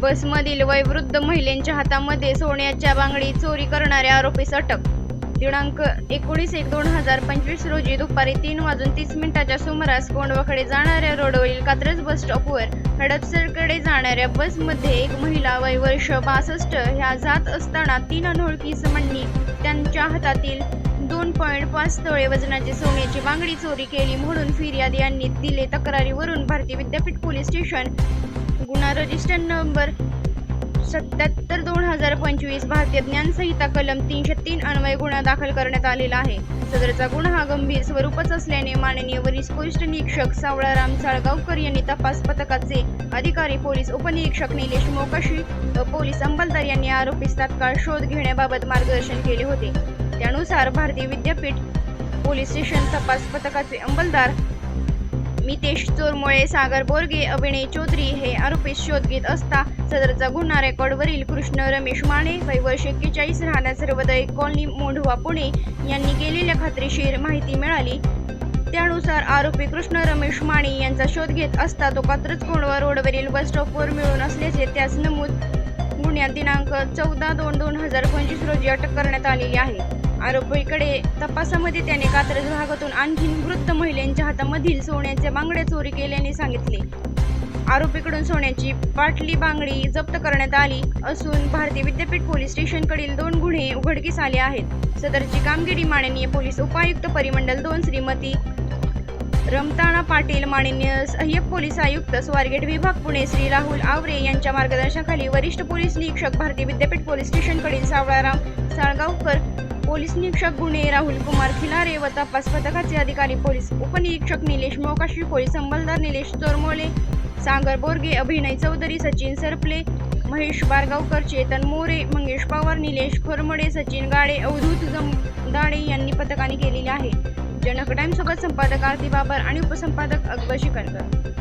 बसमधील वयवृद्ध महिलेच्या हातामध्ये सोन्याच्या बांगडी चोरी करणाऱ्या आरोपीस अटक. दिनांक एकोणीस एक दोन हजार पंचवीस रोजी दुपारी तीन वाजून तीस मिनिटाच्या सुमारास कोंडवाकडे जाणाऱ्या रोडवरील कात्रज बस स्टॉपवर हडपसरकडे जाणाऱ्या बसमध्ये एक महिला वय वर्ष बासष्ट ह्या जात असताना तीन अनोळखी समंनी त्यांच्या हातातील दोन पॉईंट पाच तोळे वजनाची सोन्याची बांगडी चोरी केली म्हणून फिर्याद यांनी दिले तक्रारीवरून भारतीय विद्यापीठ पोलीस स्टेशन गुन्हा रजिस्टर नंबर सत्याहत्तर दोन हजार पंचवीस भारतीय ज्ञानसंहिता कलम तीनशे तीन अन्वय गुन्हा दाखल करण्यात आलेला आहे. सदरचा गुन्हा हा गंभीर स्वरूपच असल्याने माननीय वरिष्ठ पोलिस्ट निरीक्षक सावळाराम साळगावकर यांनी तपास पथकाचे अधिकारी पोलीस उपनिरीक्षक निलेश मोकाशी पोलीस अंमलदार यांनी आरोपीस तात्काळ शोध घेण्याबाबत मार्गदर्शन केले होते. त्यानुसार भारतीय विद्यापीठ पोलीस स्टेशन तपास पथकाचे अंमलदार मितेश चोरमुळे सागर बोरगे अभिनय चौधरी हे आरोपी शोध घेत असता सदरचा गुन्हा रेकॉर्डवरील कृष्ण रमेश माने वय वर्ष एक्केचाळीस राहण्या सर्वोदय कॉलनी मोंढवा पुणे यांनी केलेल्या खात्रीशीर माहिती मिळाली. त्यानुसार आरोपी कृष्ण रमेश माने यांचा शोध घेत असता तो कात्रज कोंडवा रोडवरील बस स्टॉपवर मिळून असल्याचे त्यास नमूद गुन्ह्यात दिनांक चौदा दोन दोन हजार पंचवीस रोजी अटक करण्यात आलेली आहे. आरोपीकडे तपासामध्ये त्याने कात्रज भागातून आणखीन वृद्ध महिलांच्या हातामधील सोन्याच्या बांगड्या चोरी केल्याने सांगितले. आरोपीकडून सोन्याची पाटली बांगडी जप्त करण्यात आली असून भारतीय विद्यापीठ पोलीस स्टेशनकडील दोन गुन्हे उघडकीस आले आहेत. सदरची कामगिरी माननीय पोलीस उपायुक्त परिमंडल दोन श्रीमती रमताना पाटील माननीय सहाय्यक पोलीस आयुक्त स्वारगेट विभाग पुणे श्री राहुल आवरे यांच्या मार्गदर्शनाखाली वरिष्ठ पोलीस निरीक्षक भारतीय विद्यापीठ पोलीस स्टेशनकडील सावळाराम साळगावकर पोलीस निरीक्षक गुन्हे राहुल कुमार खिलारे व तपास पथकाचे अधिकारी पोलीस उपनिरीक्षक निलेश मोकाशी पोलीस अंमलदार निलेश चोरमोले सांगर बोरगे अभिनय चौधरी सचिन सरपले महेश बारगावकर चेतन मोरे मंगेश पवार निलेश खोरमडे सचिन गाडे अवधूत जमदाडे यांनी पथकाने केलेले आहे. जनक टाईमसोबत संपादक आरती बाबर आणि उपसंपादक अकबर शिकणकर.